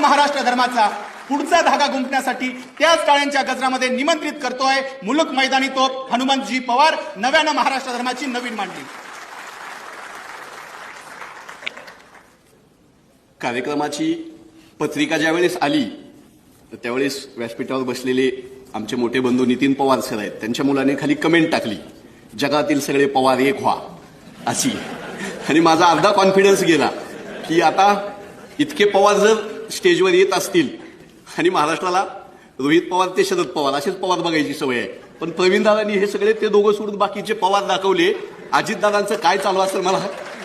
महाराष्ट्र धर्माचा पुढचा धागा गुंपण्यासाठी त्याच टाळ्यांच्या गजरामध्ये निमंत्रित करतोय मुलुक मैदानी तोप हनुमंतजी पवार नव्यानं महाराष्ट्र धर्माची नवीन मांडली कार्यक्रमाची पत्रिका ज्यावेळेस आली तर त्यावेळेस व्यासपीठावर बसलेले आमचे मोठे बंधू नितीन पवार सर आहेत. त्यांच्या मुलाने खाली कमेंट टाकली जगातील सगळे पवार एक व्हा. अशी. आणि माझा अर्धा कॉन्फिडन्स गेला की आता इतके पवार जर स्टेजवर येत असतील. आणि महाराष्ट्राला रोहित पवार ते शरद पवार असेच पवार बघायची सवय आहे. पण प्रवीणदादांनी हे सगळे ते दोघं सोडून बाकीचे पवार दाखवले. अजितदादांचं काय चालू असेल मला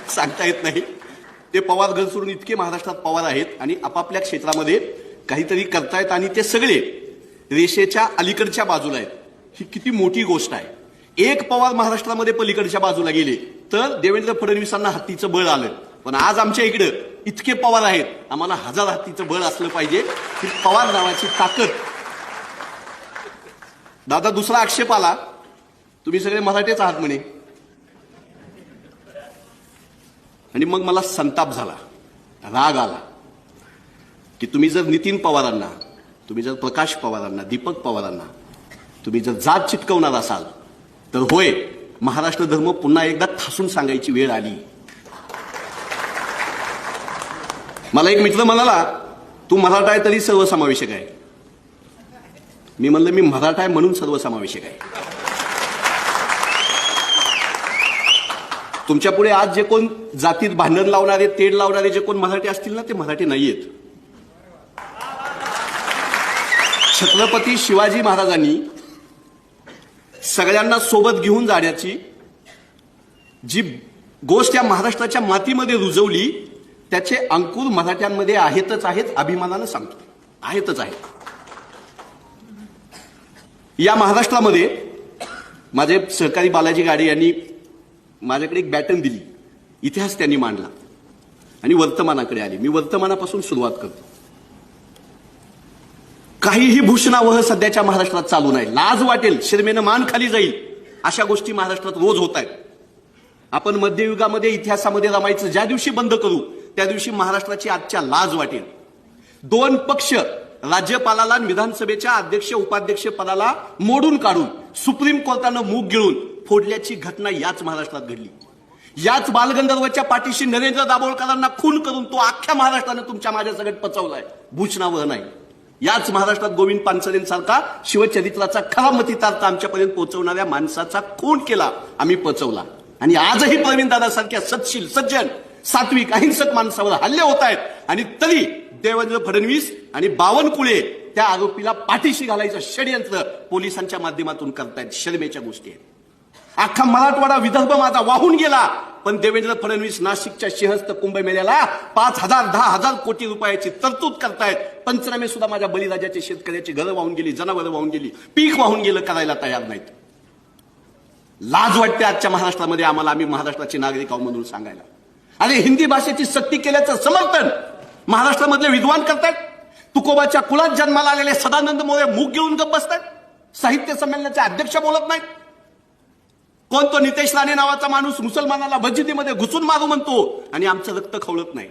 सांगता येत नाही. ते पवार घर सोडून इतके महाराष्ट्रात पवार आहेत आणि आपापल्या क्षेत्रामध्ये काहीतरी करतायत आणि ते सगळे रेषेच्या अलीकडच्या बाजूला आहेत. ही किती मोठी गोष्ट आहे. एक पवार महाराष्ट्रामध्ये पलीकडच्या बाजूला गेले तर देवेंद्र फडणवीसांना हत्तीचं बळ आलं. पण आज आमच्या इकडं इतके पवार आहेत. आम्हाला हजार हातीचं बळ असलं पाहिजे. की पवार नावाची ताकद. दादा दुसरा आक्षेप आला. तुम्ही सगळे मराठीच आहात म्हणे. आणि मग मला संताप झाला. राग आला. की तुम्ही जर नितीन पवारांना तुम्ही जर प्रकाश पवारांना दीपक पवारांना तुम्ही जर जात चिटकवणार असाल तर होय महाराष्ट्र धर्म पुन्हा एकदा ठासून सांगायची वेळ आली. मला एक मित्र म्हणाला तू मराठा आहे तरी सर्वसमावेशक आहे. मी म्हणलं मी मराठा आहे म्हणून सर्वसमावेशक आहे. तुमच्यापुढे आज जे कोण जातीत भांडण लावणारे तेढ लावणारे जे कोण मराठी असतील ना ते मराठी नाहीयेत. छत्रपती शिवाजी महाराजांनी सगळ्यांना सोबत घेऊन जाण्याची जी गोष्ट या महाराष्ट्राच्या मातीमध्ये रुजवली त्याचे अंकुर मराठ्यांमध्ये आहेतच आहेत अभिमानानं सांगतो. आहेतच आहेत. या महाराष्ट्रामध्ये माझे सहकारी बालाजी गाडे यांनी माझ्याकडे एक बॅटन दिली. इतिहास त्यांनी मांडला. आणि वर्तमानाकडे आली. मी वर्तमानापासून सुरुवात करतो. काहीही भूषणावह सध्याच्या महाराष्ट्रात चालू नाही. लाज वाटेल शर्मेनं मान खाली जाईल अशा गोष्टी महाराष्ट्रात रोज होत आहेत. आपण मध्ययुगामध्ये इतिहासामध्ये रमायचं ज्या दिवशी बंद करू त्या दिवशी महाराष्ट्राची आजच्या लाज वाटेल. दोन पक्ष राज्यपालाला विधानसभेच्या अध्यक्ष उपाध्यक्ष पदाला मोडून काढून सुप्रीम कोर्टानं मूग गिळून फोडल्याची घटना याच महाराष्ट्रात घडली. याच बालगंधर्वच्या पाठीशी नरेंद्र दाभोळकरांना खून करून तो अख्ख्या महाराष्ट्रानं तुमच्या माझ्या सगळ्यात पचवलाय. भूषणावर नाही. याच महाराष्ट्रात गोविंद पानसरेंसारखा शिवचरित्राचा खरा मतितार्थ आमच्यापर्यंत पोहोचवणाऱ्या माणसाचा खून केला आम्ही पचवला. आणि आजही प्रवीण दादासारख्या सत्शील सज्जन सात्विक अहिंसक माणसावर हल्ले होत आहेत. आणि तरी देवेंद्र फडणवीस आणि बावनकुळे त्या आरोपीला पाठीशी घालायचं षडयंत्र पोलिसांच्या माध्यमातून करतायत. शर्मेच्या गोष्टी आहेत. अख्खा मराठवाडा विदर्भ माझा वाहून गेला. पण देवेंद्र फडणवीस नाशिकच्या सिंहस्थ कुंभमेळ्याला पाच हजार दहा हजार कोटी रुपयाची तरतूद करतायत. पंचनामे सुद्धा माझ्या बळीराजाचे शेतकऱ्याची घरं वाहून गेली जनावरं वाहून गेली पीक वाहून गेलं करायला तयार नाहीत. लाज वाटते आजच्या महाराष्ट्रामध्ये आम्हाला आम्ही महाराष्ट्राचे नागरिक आहोत म्हणून सांगायला. आणि हिंदी भाषेची सक्ती केल्याचं समर्थन महाराष्ट्रामधले विद्वान करतायत. तुकोबाच्या कुलात जन्माला आलेले सदानंद मोरे मूग घेऊन गप बसतायत. साहित्य संमेलनाचे अध्यक्ष बोलत नाहीत. कोण तो नितेश राणे नावाचा माणूस मुसलमानाला मस्जिदीमध्ये घुसून मागू म्हणतो आणि आमचं रक्त खवळत नाही.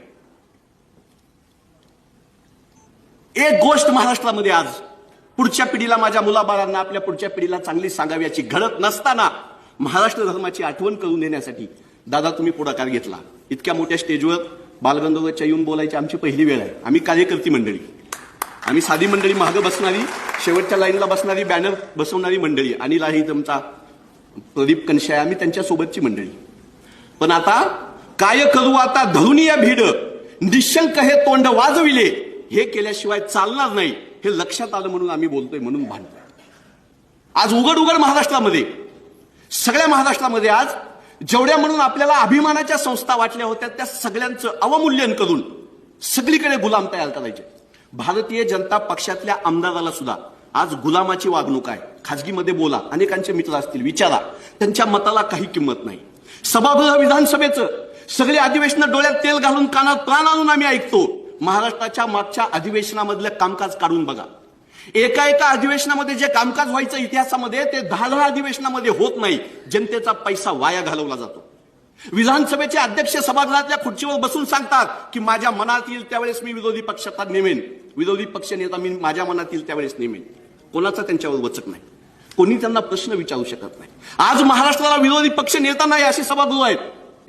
एक गोष्ट महाराष्ट्रामध्ये आज पुढच्या पिढीला माझ्या मुलाबाळांना आपल्या पुढच्या पिढीला चांगली सांगाव्याची घडत नसताना महाराष्ट्र धर्माची आठवण करून देण्यासाठी दादा तुम्ही पुढाकार घेतला. इतक्या मोठ्या स्टेजवर बालगंधर्वच्या येऊन बोलायची आमची पहिली वेळ आहे. आम्ही कार्यकर्ती मंडळी. आम्ही साधी मंडळी मागं बसणारी शेवटच्या लाईनला बसणारी बॅनर बसवणारी मंडळी आणि लाही तुमचा प्रदीप कनशाय आम्ही त्यांच्या सोबतची मंडळी. पण आता काय करू आता? धरून या भीड. निशंक हे तोंड वाजविले. हे केल्याशिवाय चालणार नाही. हे लक्षात आलं म्हणून आम्ही बोलतोय म्हणून भांडतोय. आज उघड उघड महाराष्ट्रामध्ये सगळ्या महाराष्ट्रामध्ये आज जेवढ्या म्हणून आपल्याला अभिमानाच्या संस्था वाटल्या होत्या त्या सगळ्यांचं अवमूल्यन करून सगळीकडे गुलाम तयार करायचे. भारतीय जनता पक्षातल्या आमदाराला सुद्धा आज गुलामाची वागणूक आहे. खाजगीमध्ये बोला अनेकांचे मित्र असतील विचारा. त्यांच्या मताला काही किंमत नाही. सभागृह विधानसभेचं सगळे अधिवेशन डोळ्यात तेल घालून कानात प्राण आणून आम्ही ऐकतो. महाराष्ट्राच्या मागच्या अधिवेशनामधलं कामकाज काढून बघा. एका एका अधिवेशनामध्ये जे कामकाज व्हायचं इतिहासामध्ये ते दहा दहा अधिवेशनामध्ये होत नाही. जनतेचा पैसा वाया घालवला जातो. विधानसभेचे अध्यक्ष सभागृहातल्या खुर्चीवर बसून सांगतात की माझ्या मनात येईल त्यावेळेस मी विरोधी पक्षात नेमेन. विरोधी पक्ष नेता मी माझ्या मनात येईल त्यावेळेस नेमेन. कोणाचा त्यांच्यावर वचक नाही. कोणी त्यांना प्रश्न विचारू शकत नाही. आज महाराष्ट्राला विरोधी पक्ष नेता नाही अशी सभागृह आहेत.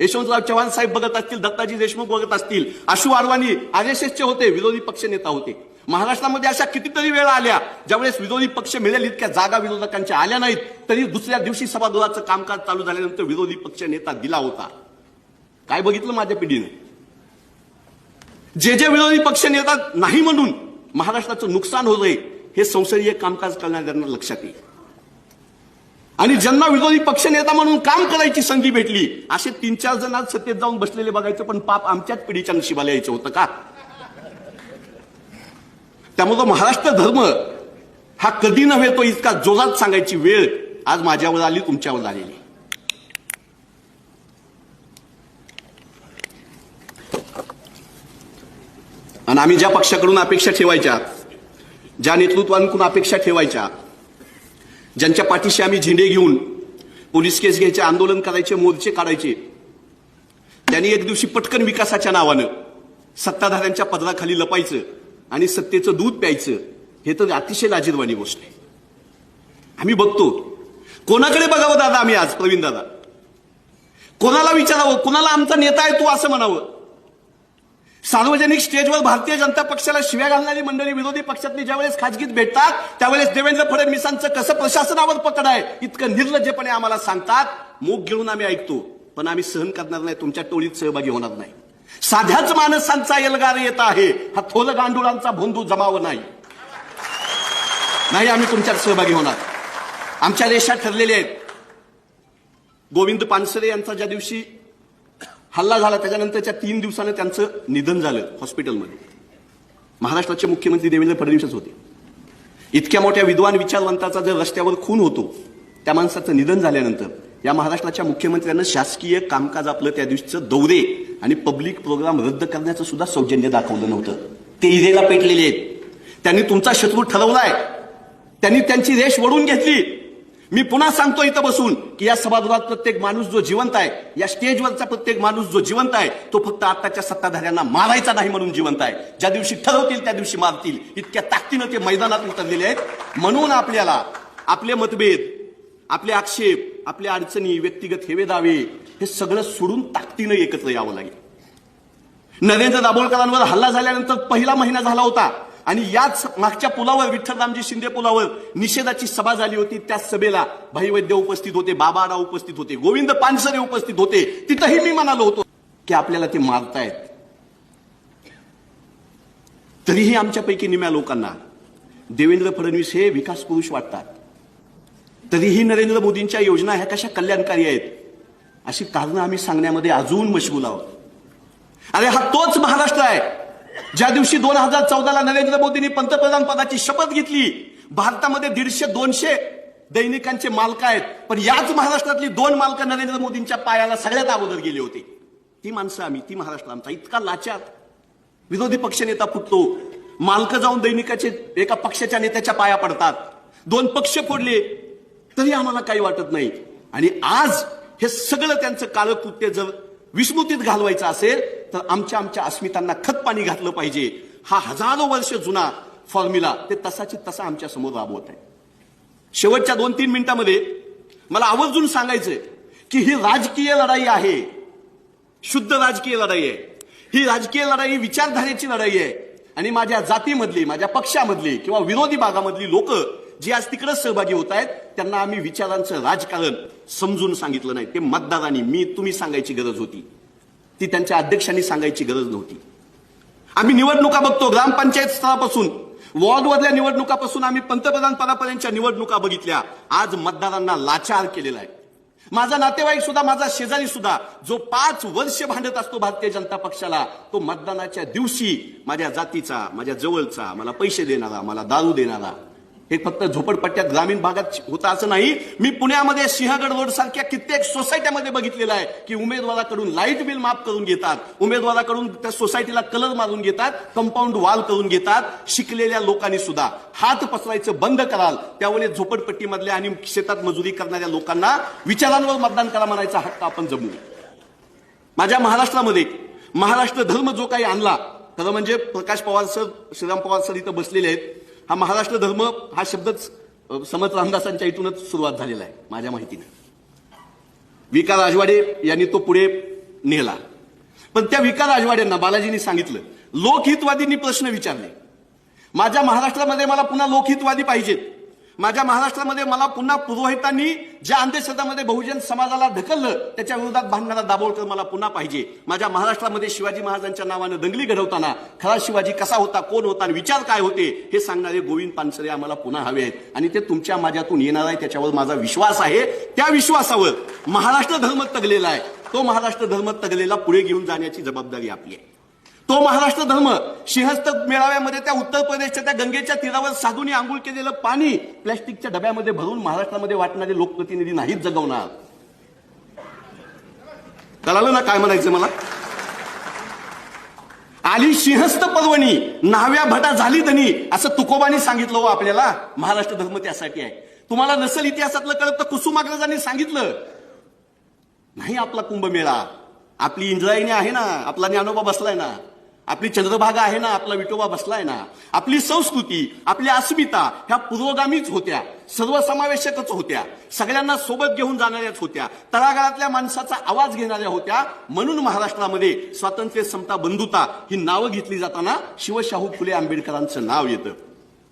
यशवंतराव चव्हाण साहेब बघत असतील दत्ताजी देशमुख बघत असतील आशू आडवाणी आर एस एसचे होते विरोधी पक्ष नेता होते. महाराष्ट्रामध्ये अशा कितीतरी वेळा आल्या ज्यावेळेस विरोधी पक्ष मिळेल इतक्या जागा विरोधकांच्या आल्या नाहीत तरी दुसऱ्या दिवशी सभागृहाचं कामकाज चालू झाल्यानंतर विरोधी पक्ष नेता दिला होता. काय बघितलं माझ्या पिढीने? जे जे विरोधी पक्ष नेता नाही म्हणून महाराष्ट्राचं नुकसान होतंय हे संसदीय कामकाज करणाऱ्यांना लक्षात येईल. आणि ज्यांना विरोधी पक्ष नेता म्हणून काम करायची संधी भेटली असे तीन चार जण आज सत्तेत जाऊन बसलेले बघायचं पण पाप आमच्याच पिढीच्या नशिबाला यायचं होतं का? त्यामुळं महाराष्ट्र धर्म हा कधी नव्हे तो इतका जोरात सांगायची वेळ आज माझ्यावर आली तुमच्यावर आलेली. आणि आम्ही ज्या पक्षाकडून अपेक्षा ठेवायच्या ज्या नेतृत्वांकडून अपेक्षा ठेवायच्या ज्यांच्या पाठीशी आम्ही झेंडे घेऊन पोलीस केस घ्यायचे आंदोलन करायचे मोर्चे काढायचे त्यांनी एक दिवशी पटकन विकासाच्या नावानं सत्ताधाऱ्यांच्या पदराखाली लपायचं आणि सत्तेचं दूध प्यायचं हे तर अतिशय लाजीरवाणी गोष्ट आहे. आम्ही बघतो. कोणाकडे बघावं दादा आम्ही आज प्रवीण दादा? कोणाला विचारावं? कोणाला आमचा नेता आहे तू असं म्हणावं? सार्वजनिक स्टेजवर भारतीय जनता पक्षाला शिव्या घालणारी मंडळी विरोधी पक्षातली ज्यावेळेस खाजगीत भेटतात त्यावेळेस देवेंद्र फडणवीसांचं कसं प्रशासनावर पकड आहे इतकं निर्लज्जपणे आम्हाला सांगतात. मूग घेऊन आम्ही ऐकतो पण आम्ही सहन करणार नाही तुमच्या टोळीत सहभागी होणार नाही. साध्याच माणसांचा एल्गार येत आहे. हा थोल गांडुळांचा भोंदू जमाव नाही. नाही आम्ही तुमच्यात सहभागी होणार. आमच्या रेषा ठरलेल्या आहेत. गोविंद पानसरे यांचा ज्या दिवशी हल्ला झाला त्याच्यानंतरच्या तीन दिवसानं त्यांचं निधन झालं हॉस्पिटलमध्ये. महाराष्ट्राचे मुख्यमंत्री देवेंद्र फडणवीसच होते. इतक्या मोठ्या विद्वान विचारवंताचा जर रस्त्यावर खून होतो त्या माणसाचं निधन झाल्यानंतर या महाराष्ट्राच्या मुख्यमंत्र्यांना शासकीय कामकाज आपलं त्या दिवशीचं दौरे आणि पब्लिक प्रोग्राम रद्द करण्याचं सुद्धा सौजन्य दाखवलं नव्हतं. ते इरेला पेटलेले आहेत. त्यांनी तुमचा शत्रू ठरवलाय. त्यांनी त्यांची रेष वळून घेतली. मी पुन्हा सांगतो इथं बसून की या सभागृहात प्रत्येक माणूस जो जिवंत आहे या स्टेजवरचा प्रत्येक माणूस जो जिवंत आहे तो फक्त आताच्या सत्ताधाऱ्यांना मारायचा नाही म्हणून जिवंत आहे. ज्या दिवशी ठरवतील त्या दिवशी मारतील. इतक्या ताकदीनं ते मैदानात उतरलेले आहेत. म्हणून आपल्याला आपले मतभेद आपले आक्षेप आपल्या अडचणी व्यक्तिगत हेवे दावे हे सगळं सोडून ताकदीनं एकत्र यावं लागेल. नरेंद्र दाभोळकरांवर हल्ला झाल्यानंतर पहिला महिना झाला होता आणि याच मागच्या पुलावर विठ्ठलरामजी शिंदे पुलावर निषेधाची सभा झाली होती. त्या सभेला भाई वैद्य उपस्थित होते बाबाडा उपस्थित होते गोविंद पानसरे उपस्थित होते. तिथंही मी म्हणालो होतो की आपल्याला ते मारतायत. तरीही आमच्यापैकी निम्या लोकांना देवेंद्र फडणवीस हे विकास पुरुष वाटतात. तरीही नरेंद्र मोदींच्या योजना ह्या कशा कल्याणकारी आहेत? अशी कारणं आम्ही सांगण्यामध्ये अजून मशगूल आहोत. अरे हा तोच महाराष्ट्र आहे. ज्या दिवशी दोन हजार चौदाला नरेंद्र मोदींनी पंतप्रधान पदाची शपथ घेतली भारतामध्ये दीडशे दोनशे दैनिकांचे मालक आहेत. पण याच महाराष्ट्रातली दोन मालक नरेंद्र मोदींच्या पायाला सगळ्यात अगोदर गेले होते. ती माणसं आम्ही ती महाराष्ट्र आमचा. इतका लाचार विरोधी पक्षनेता फुटतो. मालक जाऊन दैनिकाचे एका पक्षाच्या नेत्याच्या पाया पडतात. दोन पक्ष फोडले तरी आम्हाला काही वाटत नाही. आणि आज हे सगळं त्यांचं कालकृत्य कृत्य जर विस्मृतीत घालवायचं असेल तर आमच्या आमच्या अस्मितांना खतपाणी घातलं पाहिजे. हा हजारो वर्ष जुना फॉर्म्युला ते तसाची तसा आमच्यासमोर राबवत आहे. शेवटच्या दोन तीन मिनिटांमध्ये मला आवर्जून सांगायचंय की ही राजकीय लढाई आहे. शुद्ध राजकीय लढाई आहे. ही राजकीय लढाई विचारधारेची लढाई आहे. आणि माझ्या जातीमधली माझ्या पक्षामधली किंवा विरोधी भागामधली लोक जे आज तिकडे सहभागी होत आहेत त्यांना आम्ही विचारांचं राजकारण समजून सांगितलं नाही. ते मतदारांनी मी तुम्ही सांगायची गरज होती. ती त्यांच्या अध्यक्षांनी सांगायची गरज नव्हती. आम्ही निवडणुका बघतो ग्रामपंचायत स्तरापासून. वॉर्डवरल्या निवडणुकापासून आम्ही पंतप्रधान पदापर्यंतच्या निवडणुका बघितल्या. आज मतदारांना लाचार केलेला आहे. माझा नातेवाईक सुद्धा माझा शेजारी सुद्धा जो पाच वर्ष भांडत असतो भारतीय जनता पक्षाला तो मतदानाच्या दिवशी माझ्या जातीचा माझ्या जवळचा मला पैसे देणारा मला दारू देणारा हे फक्त झोपडपट्ट्यात ग्रामीण भागात होतं असं नाही. मी पुण्यामध्ये सिंहगड रोड सारख्या कित्येक सोसायट्यामध्ये बघितलेलं आहे की उमेदवाराकडून लाइट बिल माफ करून घेतात. उमेदवाराकडून त्या सोसायटीला कलर मारून घेतात कंपाऊंड वाल करून घेतात शिकलेल्या लोकांनी सुद्धा. हात पसरायचं बंद कराल त्यामुळे झोपडपट्टीमधल्या आणि शेतात मजुरी करणाऱ्या लोकांना विचारांवर मतदान करा म्हणायचा हक्क आपण जमू. माझ्या महाराष्ट्रामध्ये महाराष्ट्र धर्म जो काही आणला खरं म्हणजे प्रकाश पवार सर श्रीराम पवार सर इथं बसलेले आहेत. हा महाराष्ट्र धर्म हा शब्दच अ, समर्थ रामदासांच्या इथूनच सुरुवात झालेला आहे माझ्या माहितीने. विका राजवाडे यांनी तो पुढे नेला. पण त्या विका राजवाड्यांना बालाजींनी सांगितलं लोकहितवादींनी प्रश्न विचारले. माझ्या महाराष्ट्रामध्ये मला पुन्हा लोकहितवादी पाहिजेत. माझ्या महाराष्ट्रामध्ये मला पुन्हा पुरोहितांनी ज्या अंधश्रद्धामध्ये बहुजन समाजाला ढकललं त्याच्या विरोधात भांडणारा दाभोळकर मला पुन्हा पाहिजे. माझ्या महाराष्ट्रामध्ये शिवाजी महाराजांच्या नावानं दंगली घडवताना खरा शिवाजी कसा होता कोण होता आणि विचार काय होते हे सांगणारे गोविंद पानसरे आम्हाला पुन्हा हवे आहेत. आणि ते तुमच्या माझ्यातून येणार आहे त्याच्यावर माझा विश्वास आहे. त्या विश्वासावर महाराष्ट्र धर्म तगलेला आहे. तो महाराष्ट्र धर्म तगलेला पुढे घेऊन जाण्याची जबाबदारी आपली आहे. तो महाराष्ट्र धर्म सिंहस्थ मेळाव्यामध्ये त्या उत्तर प्रदेशच्या त्या गंगेच्या तीरावर साधूंनी आंघोळ केलेलं पाणी प्लॅस्टिकच्या डब्यामध्ये भरून महाराष्ट्रामध्ये वाटणारे लोकप्रतिनिधी नाहीत जगवणार. कळालं ना काय म्हणायचं मला? आली सिंहस्थ पर्वणी नाव्या भटा झाली धनी असं तुकोबाने सांगितलं हो आपल्याला. महाराष्ट्र धर्म त्यासाठी आहे. तुम्हाला नसेल इतिहासातलं कळत तर कुसुमाग्रजांनी सांगितलं. नाही आपला कुंभमेळा. आपली इंद्रायणी आहे ना आपला ज्ञानोबा बसलाय ना आपली चंद्रभागा आहे ना आपला विठोबा बसलाय ना आपली संस्कृती आपली अस्मिता ह्या पुरोगामीच होत्या सर्वसमावेशकच होत्या सगळ्यांना सोबत घेऊन जाणाऱ्याच होत्या तळागाळातल्या माणसाचा आवाज घेणाऱ्या होत्या म्हणून महाराष्ट्रामध्ये स्वातंत्र्य समता बंधुता ही नावं घेतली जाताना शिवशाहू फुले आंबेडकरांचं नाव येतं.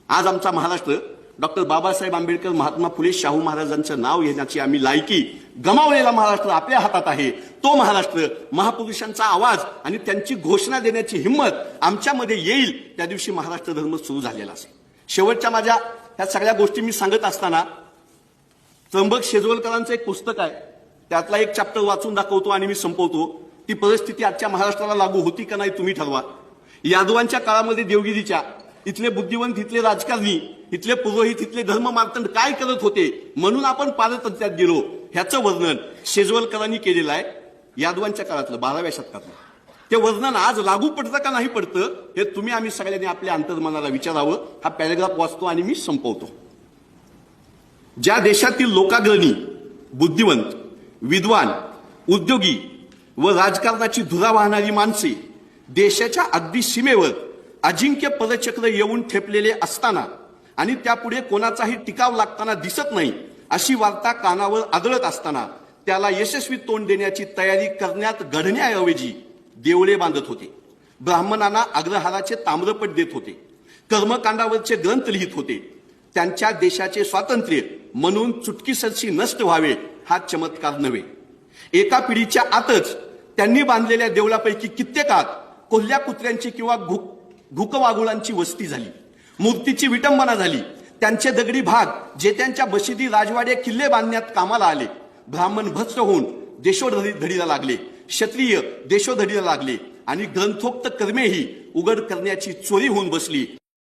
आज आमचा महाराष्ट्र डॉक्टर बाबासाहेब आंबेडकर महात्मा फुले शाहू महाराजांचं नाव घेण्याची आम्ही लायकी गमावलेला महाराष्ट्र आपल्या हातात आहे. तो महाराष्ट्र महापुरुषांचा आवाज आणि त्यांची घोषणा देण्याची हिंमत आमच्यामध्ये येईल त्या दिवशी महाराष्ट्र धर्म सुरू झालेला असेल. शेवटच्या माझ्या ह्या सगळ्या गोष्टी मी सांगत असताना त्र्यंबक शेजवलकरांचं एक पुस्तक आहे. त्यातला एक चॅप्टर वाचून दाखवतो आणि मी संपवतो. ती परिस्थिती आजच्या महाराष्ट्राला लागू होती का नाही तुम्ही ठरवा. यादवांच्या काळामध्ये देवगिरीच्या इथले बुद्धिवंत इथले राजकारणी इथले पुरोहित इथले धर्म मार्तंड काय करत होते म्हणून आपण पारतंत्र्यात गेलो. ह्याचं वर्णन शेजवलकरांनी केलेलं आहे. यादवांच्या काळातलं बाराव्या शतकातलं. ते वर्णन आज लागू पडतं का नाही पडतं हे तुम्ही आम्ही सगळ्यांनी आपल्या अंतर्मनाला विचारावं. हा पॅरेग्राफ वाचतो आणि मी संपवतो. ज्या देशातील लोकाग्रणी बुद्धिवंत विद्वान उद्योगी व राजकारणाची धुरा वाहणारी माणसे देशाच्या अगदी सीमेवर अजिंक्य पदचक्र येऊन ठेपलेले असताना आणि त्यापुढे कोणाचाही टिकाव लागताना दिसत नाही अशी वार्ता कानावर आदळत असताना त्याला यशस्वी तोंड देण्याची तयारी करण्यात घडण्याऐवजी देवळे बांधत होते. ब्राह्मणांना अग्रहाराचे ताम्रपट देत होते. कर्मकांडावरचे ग्रंथ लिहित होते. त्यांच्या देशाचे स्वातंत्र्य म्हणून चुटकीसरशी नष्ट व्हावे हा चमत्कार नव्हे. एका पिढीच्या आतच त्यांनी बांधलेल्या देवळापैकी कित्येकात कोल्ह्या कुत्र्यांची किंवा घुक घुकवागुळांची वस्ती झाली. मूर्तीची विटंबना झाली. त्यांचे दगडी भाग जे त्यांच्या बशिदी राजवाडे किल्ले बांधण्यात कामाला आले. ब्राह्मण भ्रष्ट होऊन देशोधडी धडीला लागले. क्षत्रिय देशोधडीला लागले. आणि ग्रंथोक्त कर्मेही उघड करण्याची चोरी होऊन बसली.